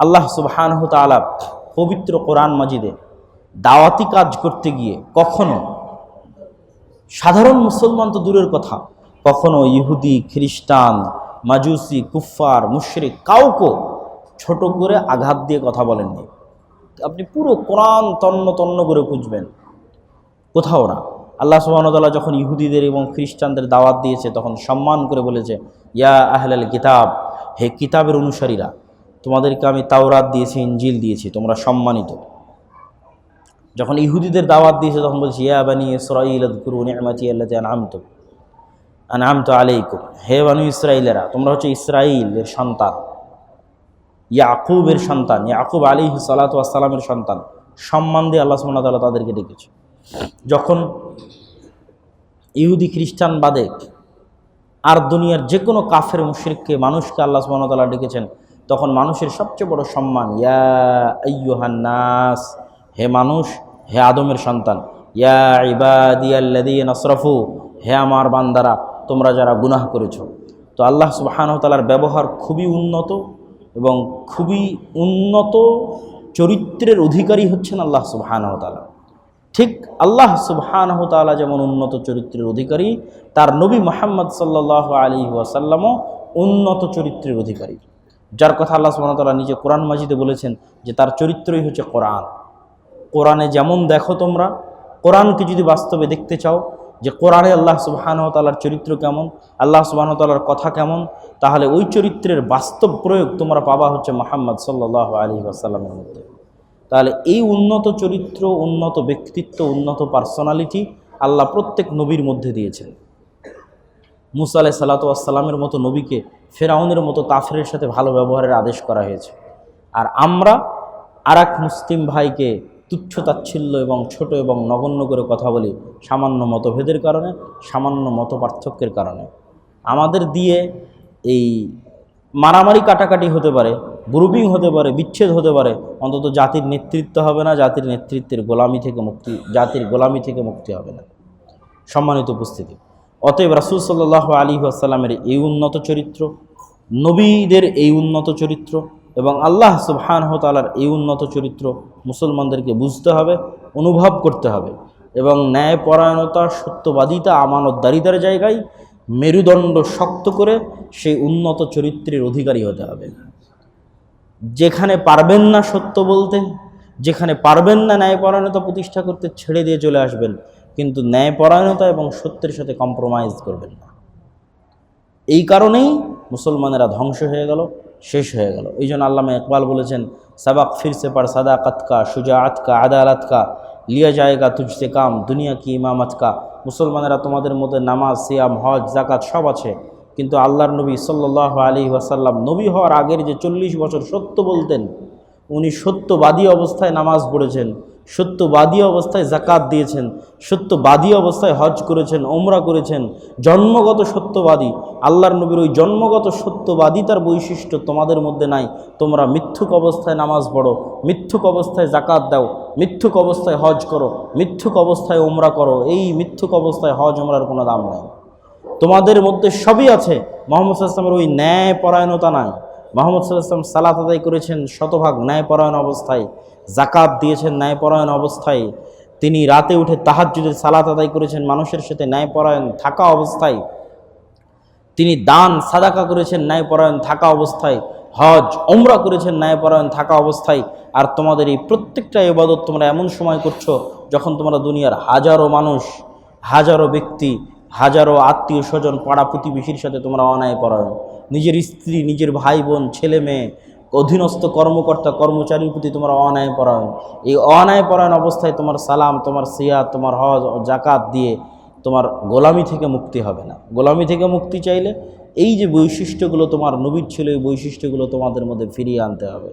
আল্লাহ সুবহানহ তাআলা পবিত্র কোরআন মাজিদে দাওয়াতি কাজ করতে গিয়ে কখনো, সাধারণ মুসলমান তো দূরের কথা, কখনো ইহুদি, খ্রিস্টান, মাজুসি, কুফফার, মুশরিক কাউকে ছোট করে আঘাত দিয়ে কথা বলেননি। আপনি পুরো কোরআন তন্ন তন্ন করে খুঁজবেন। কোথাও না। আল্লাহ সুবাহতাল্লাহ যখন ইহুদিদের এবং খ্রিস্টানদের দাওয়াত দিয়েছে, তখন সম্মান করে বলেছে, ইয়া আহলাল কিতাব, হে কিতাবের অনুসারীরা তোমাদেরকে আমি তাওরাত দিয়েছি ইঞ্জিল দিয়েছি, তোমরা সম্মানিত। যখন ইহুদিদের দাওয়াত দিয়েছে, তখন বলছি, ইয়া বানি ইসরাইল আদকুরু নি'মাতি আল্লাতি আনআমতু আনআমতু আলাইকুম। হে বানু ইসরাইলেরা তোমরা হচ্ছে ইসরাইলের সন্তান, ইয়াকুবের সন্তান, ইয়াকুব আলী সালাতু আসসালামের সন্তান। সম্মান দিয়ে আল্লাহ ওয়া তাআলা তাদেরকে ডেকেছে। যখন ইহুদি খ্রিস্টান বাদে আর দুনিয়ার যে কোনো কাফের, মুশরিককে মানুষকে আল্লাহ ওয়া তাআলা ডেকেছেন তখন মানুষের সবচেয়ে বড় সম্মান, ইয়া আইয়ুহান নাস, হে মানুষ, হে আদমের সন্তান, ইয়া ইবাদিয়াল্লাযীনা আসরাফু, হে আমার বান্দারা, তোমরা যারা গুনাহ করেছ। তো আল্লাহ তাআলার ব্যবহার খুবই উন্নত এবং খুবই উন্নত চরিত্রের অধিকারী হচ্ছেন আল্লাহ সুবহানাহু ওয়া ঠিক আল্লাহ সুবহানাহ তাআলা যেমন উন্নত চরিত্রের অধিকারী, তার নবী মোহাম্মদ সাল্লাহ আলী ওয়াসাল্লামও উন্নত চরিত্রের অধিকারী। যার কথা আল্লাহ তাআলা নিজে কোরআন মাজিদে বলেছেন যে তার চরিত্রই হচ্ছে কোরআন। কোরআনে যেমন দেখো তোমরা, কোরআনকে যদি বাস্তবে দেখতে চাও যে কোরআনে আল্লাহ তাআলার চরিত্র কেমন, আল্লাহ তাআলার কথা কেমন, তাহলে ওই চরিত্রের বাস্তব প্রয়োগ তোমরা পাবা হচ্ছে মোহাম্মদ সাল্লাহ আলী ওয়াসাল্লামের মধ্যে। তাহলে এই উন্নত চরিত্র, উন্নত ব্যক্তিত্ব, উন্নত পার্সোনালিটি আল্লাহ প্রত্যেক নবীর মধ্যে দিয়েছেন। মুসা আলাহ সাল্লাতু আসসালামের মতো নবীকে ফেরাউনের মতো কাফেরের সাথে ভালো ব্যবহারের আদেশ করা হয়েছে। আর আমরা আর মুসলিম ভাইকে তুচ্ছ তাচ্ছিল্য এবং ছোট এবং নগণ্য করে কথা বলি সামান্য মতভেদের কারণে, সামান্য মত পার্থক্যের কারণে। আমাদের দিয়ে এই মারামারি কাটাকাটি হতে পারে গ্রুপিং হতে পারে, বিচ্ছেদ হতে পারে, অন্তত জাতির নেতৃত্ব হবে না, জাতির নেতৃত্বের গোলামি থেকে মুক্তি, জাতির গোলামি থেকে মুক্তি হবে না। সম্মানিত উপস্থিতি। অতএব রাসুল সাল্লাহ আলী আসসালামের এই উন্নত চরিত্র, নবীদের এই উন্নত চরিত্র এবং আল্লাহ সুবহান তালার এই উন্নত চরিত্র মুসলমানদেরকে বুঝতে হবে, অনুভব করতে হবে এবং ন্যায়পরায়ণতা, সত্যবাদিতা, আমানতদারিতার জায়গায় মেরুদণ্ড শক্ত করে সেই উন্নত চরিত্রের অধিকারী হতে হবে। যেখানে পারবেন না সত্য বলতে, যেখানে পারবেন না ন্যায়পরায়ণতা প্রতিষ্ঠা করতে ছেড়ে দিয়ে চলে আসবেন কিন্তু ন্যায়পরায়ণতা এবং সত্যের সাথে কম্প্রোমাইজ করবেন না। এই কারণেই মুসলমানেরা ধ্বংস হয়ে গেল, শেষ হয়ে গেল। এই জন্য আল্লামা ইকবাল বলেছেন, সাবাক ফিরসে পার সাদা কাতকা সুজা আতকা আদালত কা, লিয়া জায়গা তুজতে কাম, দুনিয়া কি ইমামত কা। মুসলমানেরা তোমাদের মধ্যে নামাজ, সিয়াম, হজ জাকাত সব আছে। কিন্তু আল্লাহর নবী সাল্লাহ আলী ওয়াসাল্লাম নবী হওয়ার আগের যে চল্লিশ বছর সত্য বলতেন, উনি সত্যবাদী অবস্থায় নামাজ পড়েছেন। সত্যবাদী অবস্থায় জাকাত দিয়েছেন, সত্যবাদী অবস্থায় হজ করেছেন ওমরা করেছেন, জন্মগত সত্যবাদী। আল্লাহর নবীর ওই জন্মগত সত্যবাদিতার বৈশিষ্ট্য তোমাদের মধ্যে নাই। তোমরা মিথ্যুক অবস্থায় নামাজ পড়ো, মিথ্যুক অবস্থায় জাকাত দাও, মিথ্যুক অবস্থায় হজ করো, মিথ্যুক অবস্থায় ওমরা করো, এই মিথ্যুক অবস্থায় হজ ওমরার কোনো দাম নাই। তোমাদের মধ্যে সবই আছে। মোহাম্মদ সাল্লামের ওই ন্যায় পরায়ণতা নাই। মোহাম্মদ সাল্লাম সালাত আদায় করেছেন শতভাগ ন্যায়পরায়ণ অবস্থায় জাকাত দিয়েছেন ন্যায়পরায়ণ অবস্থায়। তিনি রাতে উঠে তাহাজ্জুদের সালাত আদায় করেছেন মানুষের সাথে ন্যায়পরায়ণ থাকা অবস্থায়। তিনি দান, সাদাকা করেছেন ন্যায়পরায়ণ থাকা অবস্থায়। হজ ওমরা করেছেন ন্যায়পরায়ণ থাকা অবস্থায়। আর তোমাদের এই প্রত্যেকটা ইবাদত তোমরা এমন সময় করছ যখন তোমরা দুনিয়ার হাজারো মানুষ, হাজারো ব্যক্তি, হাজারো আত্মীয় স্বজন পাড়া প্রতিবেশীর সাথে তোমরা অন্যায় পরায়ণ নিজের স্ত্রী, নিজের ভাই বোন ছেলে মেয়ে, অধীনস্থ কর্মকর্তা, কর্মচারীর প্রতি তোমার অন্যায় পরায়ণ এই অন্যায় পরায়ণ অবস্থায় তোমার সালাম, তোমার সিয়া তোমার হজ জাকাত দিয়ে তোমার গোলামি থেকে মুক্তি হবে না। গোলামি থেকে মুক্তি চাইলে এই যে বৈশিষ্ট্যগুলো তোমার নবীর ছিল, এই বৈশিষ্ট্যগুলো তোমাদের মধ্যে ফিরিয়ে আনতে হবে।